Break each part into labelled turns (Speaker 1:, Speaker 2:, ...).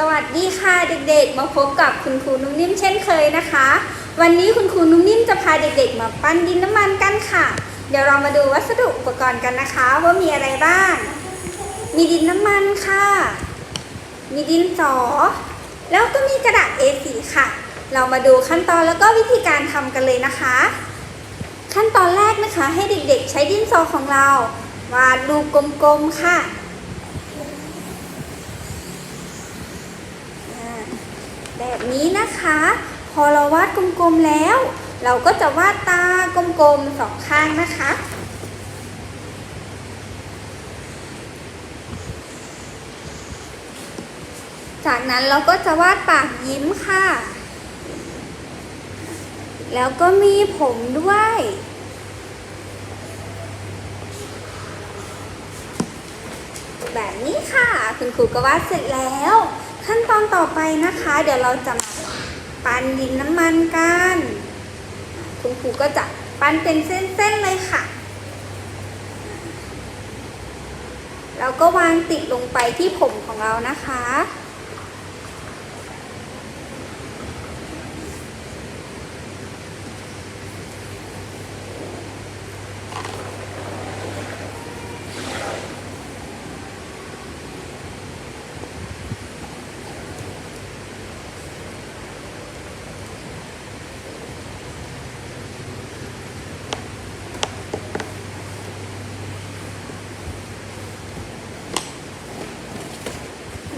Speaker 1: สวัสดีค่ะเด็กๆ มาพบกับคุณครูนุ่มนิ่มเช่นเคยนะคะ วันนี้คุณครูนุ่มนิ่มจะพาเด็กๆ มาปั้นดินน้ำมันกันค่ะ เดี๋ยวเรามาดูวัสดุอุปกรณ์กันนะคะ ว่ามีอะไรบ้าง มีดินน้ำมันค่ะ มีดินสอ แล้วก็มีกระดาษ A4 ค่ะ เรามาดูขั้นตอนแล้วก็วิธีการทำกันเลยนะคะ ขั้นตอนแรกนะคะ ให้เด็กๆ ใช้ดินสอของเรา วาดรูปกลมๆค่ะ แบบนี้นะคะ พอเราวาดกลมๆแล้ว เราก็จะวาดตากลมๆสองข้างนะคะ จากนั้นเราก็จะวาดปากยิ้มค่ะ แล้วก็มีผมด้วยแบบนี้ค่ะ คุณครูก็วาดเสร็จแล้ว ขั้นตอนต่อไปนะคะ เดี๋ยวเราจะมาปั้นดินน้ำมันกันคุณครูก็จะปั้นเป็นเส้นๆเลยค่ะ แล้วก็วางติดลงไปที่ผมของเรานะคะ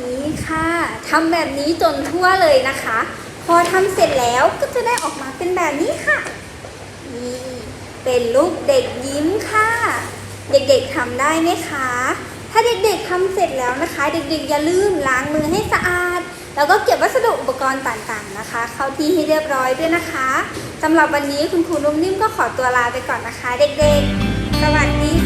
Speaker 1: นี่ค่ะทำแบบนี้จนทั่วเลยนะคะ พอทำเสร็จแล้วก็จะได้ออกมาเป็นแบบนี้ค่ะ นี่เป็นรูปเด็กยิ้มค่ะ เด็กๆทำได้ไหมคะ ถ้าเด็กๆทำเสร็จแล้วนะคะ เด็กๆอย่าลืมล้างมือให้สะอาด แล้วก็เก็บวัสดุอุปกรณ์ต่างๆนะคะ เข้าที่ให้เรียบร้อยด้วยนะคะสำหรับวันนี้คุณครูนุ่มนิ่มก็ขอตัวลาไปก่อนนะคะ เด็กๆ สวัสดีค่ะ